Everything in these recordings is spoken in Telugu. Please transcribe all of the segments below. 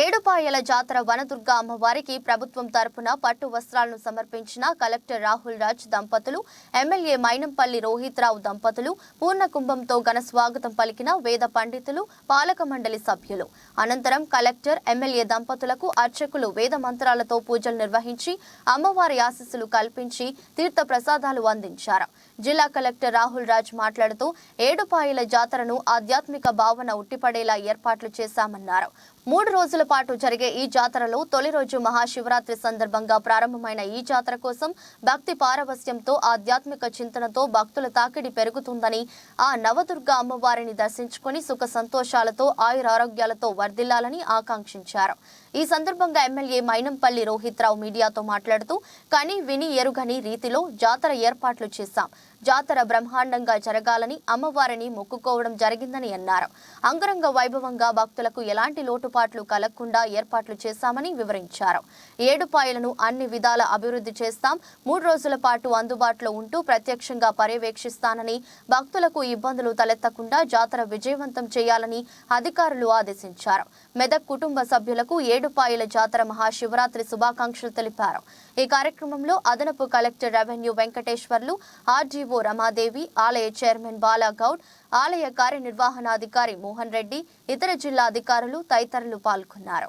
ఏడుపాయల జాతర వనదుర్గ అమ్మవారికి ప్రభుత్వం తరపున పట్టు వస్త్రాలను సమర్పించిన కలెక్టర్ రాహుల్ రాజ్ దంపతులు ఎమ్మెల్యే మైనంపల్లి రోహిత్రావు దంపతులు పూర్ణ కుంభంతో ఘన స్వాగతం పలికిన వేద పండితులు పాలక మండలి సభ్యులు. అనంతరం కలెక్టర్ ఎమ్మెల్యే దంపతులకు అర్చకులు వేద మంత్రాలతో పూజలు నిర్వహించి అమ్మవారి ఆశీస్సులు కల్పించి తీర్థ ప్రసాదాలు అందించారు. జిల్లా కలెక్టర్ రాహుల్ రాజ్ మాట్లాడుతూ ఏడుపాయల జాతరను ఆధ్యాత్మిక భావన ఉట్టిపడేలా ఏర్పాట్లు చేశామన్నారు. మూడు రోజుల పాటు జరిగే ఈ జాతరలో తొలి రోజు మహాశివరాత్రి సందర్భంగా ప్రారంభమైన ఈ జాతర కోసం భక్తి పారవస్యంతో ఆధ్యాత్మిక చింతనతో భక్తుల తాకిడి పెరుగుతుందని ఆ నవదుర్గ అమ్మవారిని దర్శించుకుని సుఖ సంతోషాలతో ఆయురారోగ్యాలతో వర్ధిల్లాలని ఆకాంక్షించారు. ఈ సందర్భంగా ఎమ్మెల్యే మైనంపల్లి రోహిత్రావు మీడియాతో మాట్లాడుతూ కని విని ఎరుగని రీతిలో జాతర ఏర్పాట్లు చేశాం. జాతర బ్రహ్మాండంగా జరగాలని అమ్మవారిని మొక్కుకోవడం జరిగిందని అన్నారు. అంగరంగ వైభవంగా భక్తులకు ఎలాంటి లోటుపాట్లు కలగకుండా ఏర్పాట్లు చేశామని వివరించారు. ఏడుపాయలను అన్ని విధాల అభివృద్ధి చేస్తాం. మూడు రోజుల పాటు అందుబాటులో ఉంటూ ప్రత్యక్షంగా పర్యవేక్షిస్తానని భక్తులకు ఇబ్బందులు తలెత్తకుండా జాతర విజయవంతం చేయాలని అధికారులు ఆదేశించారు. మెదక్ కుటుంబ సభ్యులకు ఏడుపాయల జాతర మహాశివరాత్రి శుభాకాంక్షలు తెలిపారు. ఈ కార్యక్రమంలో అదనపు collector revenue Venkateswarlu RDO Ramadevi ఆలయ చైర్మన్ బాలాగౌడ్ ఆలయ కార్యనిర్వహణాధికారి మోహన్ రెడ్డి ఇతర జిల్లా అధికారులు తదితరులు పాల్గొన్నారు.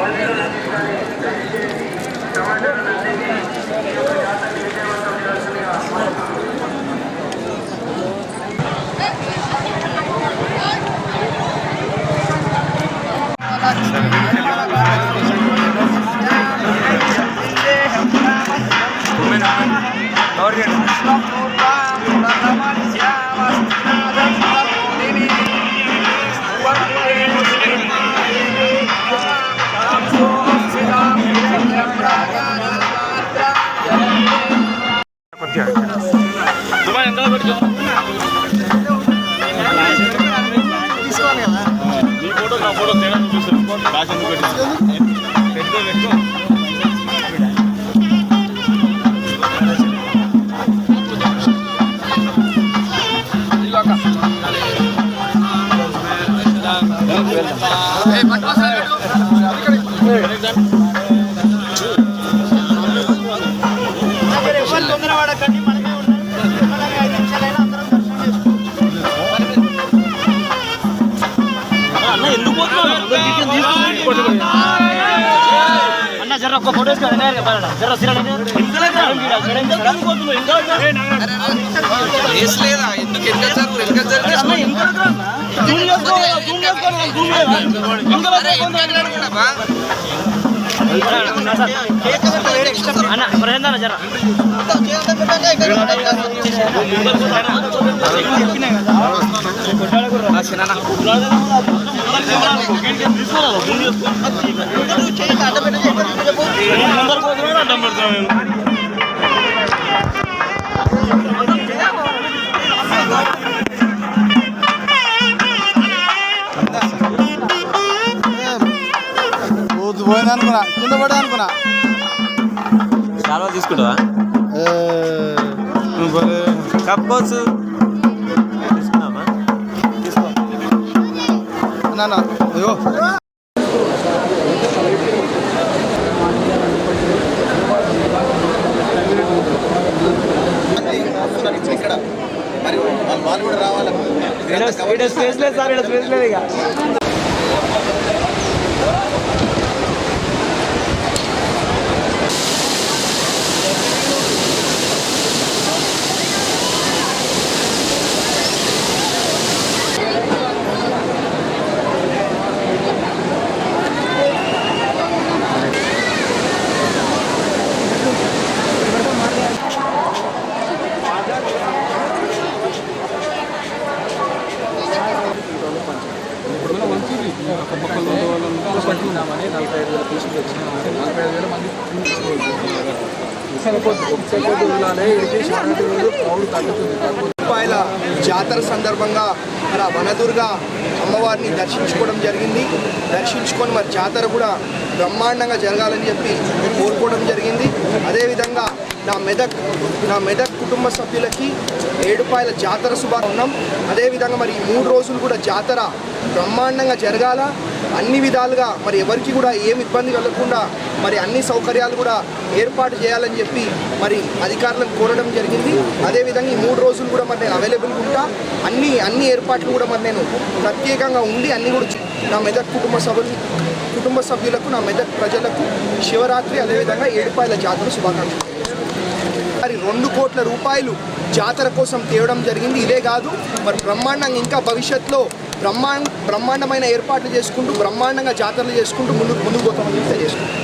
Thank you. నీ లేదా ఎందుకు వెనక జరుగు వెనక జరుగుతా అన్న ప్రజెంట్ జర. అడ్డం పెడతాం మేము పోతు పోయింది అనుకున్నా కింద పడే అనుకున్నా. చాలా తీసుకుంటావా? కప్పోస్ తీసుకున్నామా అయ్యో. ఇక్కడ. మరి వాళ్ళు కూడా రావాలి? స్పేస్ లేదు సార్ ఇక్కడ స్పేస్ లేదు ఇక. రూపాయల జాతర సందర్భంగా మన వనదుర్గ అమ్మవారిని దర్శించుకోవడం జరిగింది. దర్శించుకొని మరి జాతర కూడా బ్రహ్మాండంగా జరగాలని చెప్పి కోరుకోవడం జరిగింది. అదేవిధంగా నా మెదక్ నా మెదక్ కుటుంబ సభ్యులకి ఏడుపాయల జాతర శుభా ఉన్నాం అదేవిధంగా మరి ఈ మూడు రోజులు కూడా జాతర బ్రహ్మాండంగా జరగాల. అన్ని విధాలుగా మరి ఎవరికి కూడా ఏమి ఇబ్బంది కలగకుండా మరి అన్ని సౌకర్యాలు కూడా ఏర్పాటు చేయాలని చెప్పి మరి అధికారులను కోరడం జరిగింది. అదేవిధంగా ఈ మూడు రోజులు కూడా మరి నేను అవైలబుల్గా ఉంటా. అన్ని అన్ని ఏర్పాట్లు కూడా మరి నేను ప్రత్యేకంగా ఉండి అన్ని కూడా నా మెదక్ కుటుంబ సభ్యులు కుటుంబ సభ్యులకు నా మెదక్ ప్రజలకు శివరాత్రి అదేవిధంగా ఏడుపాయల జాతర శుభాకాంక్షలు. మరి రెండు కోట్ల రూపాయలు జాతర కోసం తేవడం జరిగింది. ఇదే కాదు మరి బ్రహ్మాండంగా ఇంకా భవిష్యత్తులో బ్రహ్మాండ బ్రహ్మాండమైన ఏర్పాట్లు చేసుకుంటూ బ్రహ్మాండంగా జాతరలు చేసుకుంటూ ముందుకు ముందుకు పోతామని తెలియజేసుకుంటాం